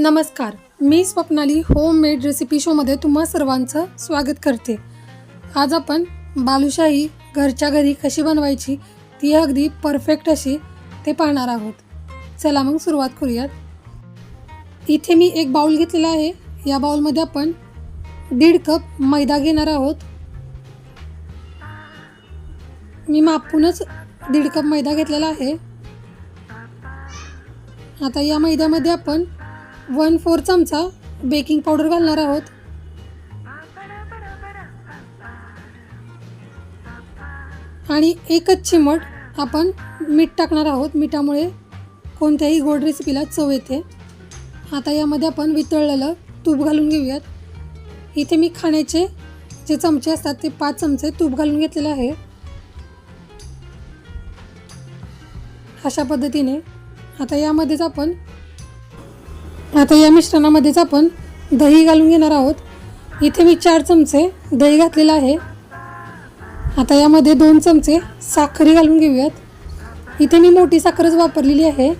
नमस्कार मी Swapnali home made recipe शोमध्ये तुम्हा सर्वांचं स्वागत करते. आज आपण बालुशाही घरच्या घरी कशी बनवायची ती अगदी परफेक्ट अशी ते पाहणार आहोत. चला मग सुरुवात करूयात. इथे मी एक बाउल घेतलेला आहे. या बाउलमध्ये आपण दीड कप मैदा घेणार आहोत. मी मापूनच दीड कप मैदा घेतलेला आहे. आता या मैद्यामध्ये आपण वन फोर चमचा बेकिंग पावडर घालणार आहोत. आणि एकच चिमट आपण मीठ टाकणार आहोत. मिठामुळे कोणत्याही गोड रेसिपीला चव येते. आता यामध्ये आपण वितळलेलं तूप घालून घेऊयात. इथे मी खाण्याचे जे चमचे असतात ते पाच चमचे तूप घालून घेतलेले आहे. अशा पद्धतीने आता यामध्येच आपण आता या मिश्रणामध्येच आपण दही घालून घेणार आहोत. इथे मी चार चमचे दही घातलेलं आहे. आता यामध्ये दोन चमचे साखरी घालून घेऊयात. इथे मी मोठी साखरच वापरलेली आहे.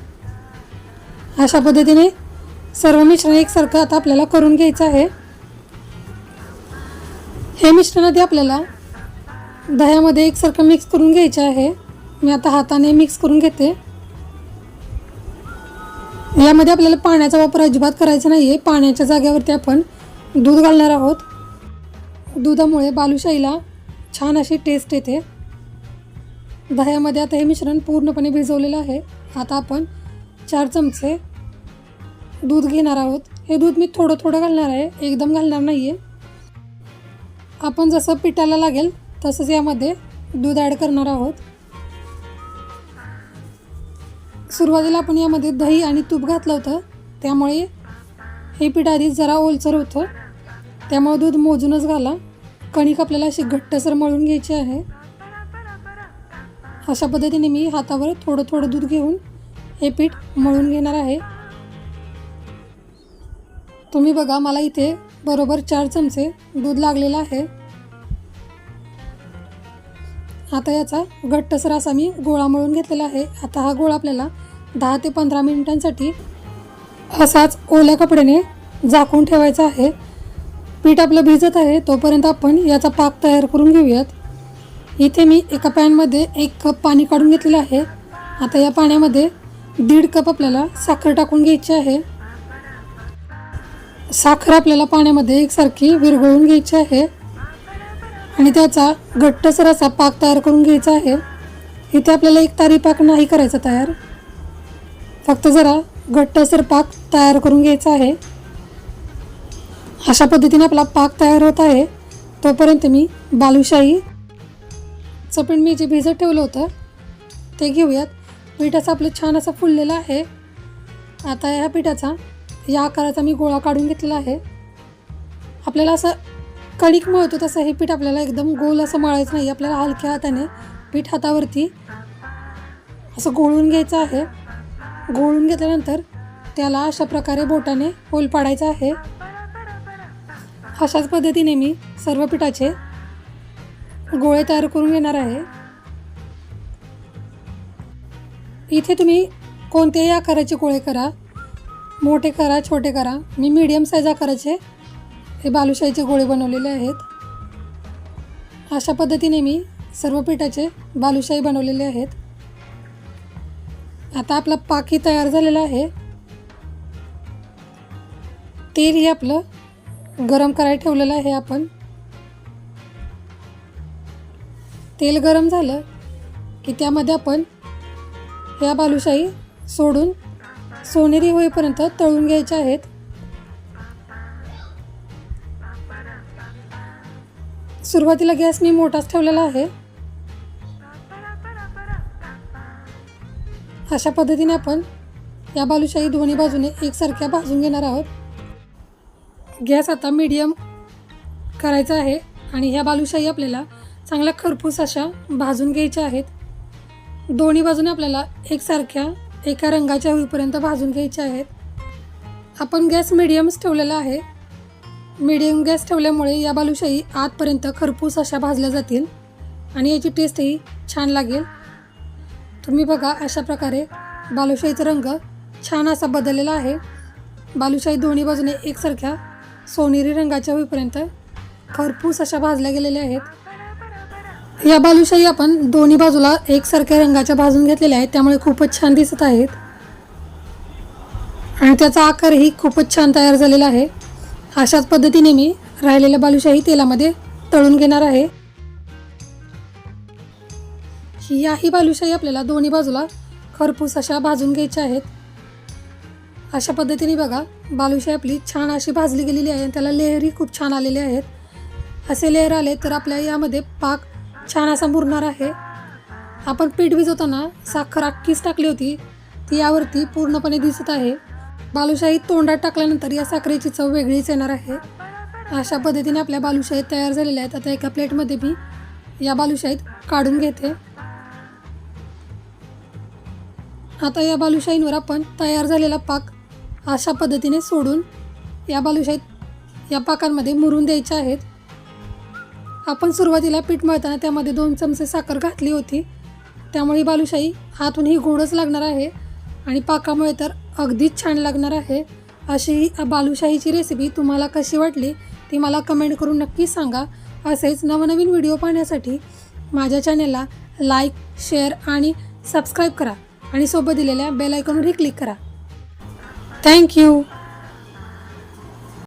अशा पद्धतीने सर्व मिश्रण एकसारखं आता आपल्याला करून घ्यायचं आहे. हे मिश्रण आधी आपल्याला दह्यामध्ये एकसारखं मिक्स करून घ्यायचं आहे. मी आता हाताने मिक्स करून घेते. यामध्ये आपल्याला पाण्याचा वापर अजिबात करायचा नाही आहे पाण्याच्या जागेवरती आपण दूध घालणार आहोत. दुधामुळे बालुशाहीला छान अशी टेस्ट येते. दह्यामध्ये आता हे मिश्रण पूर्णपणे भिजवलेलं आहे. आता आपण चार चमचे दूध घेणार आहोत. हे दूध मी थोडं थोडं घालणार आहे. एकदम घालणार नाही आहे आपण जसं पिठाला लागेल तसंच यामध्ये दूध ॲड करणार आहोत. सुरुवातीला आपण यामध्ये दही आणि तूप घातलं होतं. त्यामुळे हे पीठ आधी जरा ओलसर होतं. त्यामुळे दूध मोजूनच घाला. कणिक आपल्याला अशी घट्टसर मळून घ्यायची आहे. अशा पद्धतीने मी हातावर थोडं थोडं दूध घेऊन हे पीठ मळून घेणार आहे. तुम्ही बघा मला इथे बरोबर चार चमचे दूध लागलेलं आहे. आता याचा घट्टसर असा मी गोळा मळून घेतलेला आहे. आता हा गोळा आपल्याला दहा ते पंधरा मिनिटांसाठी असाच ओल्या कपड्याने झाकून ठेवायचा आहे. पीठ आपलं भिजत आहे तोपर्यंत आपण याचा पाक तयार करून घेऊयात. इथे मी एका पॅनमध्ये एक कप पाणी काढून घेतलेलं आहे. आता या पाण्यामध्ये दीड कप आपल्याला साखर टाकून घ्यायची आहे. साखर आपल्याला पाण्यामध्ये एकसारखी विरघळून घ्यायची आहे. आणि त्याचा घट्टसर असा पाक तयार करून घ्यायचा आहे. इथे आपल्याला एक तारी पाक नाही करायचा तयार. फक्त जरा घट्टसर पाक तयार करून घ्यायचा आहे. अशा पद्धतीने आपला पाक तयार होत आहे. तोपर्यंत मी बालुशाही चपण मी जे भिजत ठेवलं होतं ते घेऊयात. पीठ असं आपलं छान असं फुललेलं आहे. आता ह्या पिठाचा या आकाराचा मी गोळा काढून घेतलेला आहे. आपल्याला असं कणिक मळतो तसं हे पीठ आपल्याला एकदम गोल असं मळायचं नाही. आपल्याला हलक्या हाताने पीठ हातावरती असं गोळून घ्यायचं आहे. गोळून घेतल्यानंतर त्याला अशा प्रकारे बोटाने होल पाडायचा आहे. अशाच पद्धतीने मी सर्व पिठाचे गोळे तयार करून घेणार आहे. इथे तुम्ही कोणत्याही आकाराचे गोळे करा. मोठे करा छोटे करा. मी मीडियम साईज आकाराचे हे बालुशाहीचे गोळे बनवलेले आहेत. अशा पद्धतीने मी सर्व पिठाचे बालुशाही बनवलेले आहेत. आता आपला पाकही तयार झालेला आहे. तेलही आपलं गरम करायला ठेवलेलं आहे आपण. तेल गरम झालं की त्यामध्ये आपण ह्या बालुशाही सोडून सोनेरी होईपर्यंत तळून घ्यायच्या आहेत. सुरुवातीला गॅस मी मोठाच ठेवलेला आहे. अशा पद्धतीने आपण या बालुशाही दोन्ही बाजूने एकसारख्या भाजून घेणार आहोत. गॅस आता मीडियम करायचा आहे आणि ह्या बालुशाही आपल्याला चांगल्या खरपूस अशा भाजून घ्यायच्या आहेत. दोन्ही बाजूने आपल्याला एकसारख्या एका रंगाच्या होईपर्यंत भाजून घ्यायच्या आहेत. आपण गॅस मिडियमच ठेवलेला आहे. मिडियम गॅस ठेवल्यामुळे या बालुशाही आतपर्यंत खरपूस अशा भाजल्या जातील आणि याची टेस्टही छान लागेल. तुम्ही बघा अशा प्रकारे बालुशाहीचा रंग छान असा बदललेला आहे. बालुशाही दोन्ही बाजूने एकसारख्या सोनेरी रंगाच्या होईपर्यंत खरपूस अशा भाजल्या गेलेल्या आहेत. या बालुशाही आपण दोन्ही बाजूला एकसारख्या रंगाच्या भाजून घेतलेल्या आहेत. त्यामुळे खूपच छान दिसत आहेत. आणि त्याचा आकारही खूपच छान तयार झालेला आहे. अशाच पद्धतीने मी राहिलेल्या बालुशाही तेलामध्ये तळून घेणार आहे. याही बालुशाही आपल्याला दोन्ही बाजूला खरपूस अशा भाजून घ्यायच्या आहेत. अशा पद्धतीने बघा बालुशाही आपली छान अशी भाजली गेलेली आहे आणि त्याला लेहरी खूप छान आलेले आहेत. असे लेहर आले तर आपल्या यामध्ये पाक छान असा मुरणार आहे. आपण पीठ भिजवताना साखर अख्खीच टाकली होती ती यावरती पूर्णपणे दिसत आहे. बालुशाही तोंडात टाकल्यानंतर या साखरेची चव वेगळीच येणार आहे. अशा पद्धतीने आपल्या बालुशाही तयार झालेल्या आहेत. आता एका प्लेटमध्ये मी या बालुशाहीत काढून घेते. आता या बालुशाहींवर आपण तयार झालेला पाक अशा पद्धतीने सोडून या बालुशाहीत या पाकांमध्ये मुरून द्यायच्या आहेत. आपण सुरुवातीला पीठ मळताना त्यामध्ये दोन चमचे साखर घातली होती. त्यामुळे बालुशाही हातून ही गोडच लागणार आहे. आणि पाकामुळे तर अगदीच छान लागणार आहे. अशी ही बालुशाहीची रेसिपी तुम्हाला कशी वाटली ती मला कमेंट करून नक्कीच सांगा. असेच नवनवीन व्हिडिओ पाहण्यासाठी माझ्या चॅनेलला लाईक शेअर आणि सबस्क्राईब करा. आणि सोबत दिलेल्या बेल आयकॉनवरही क्लिक करा. Thank you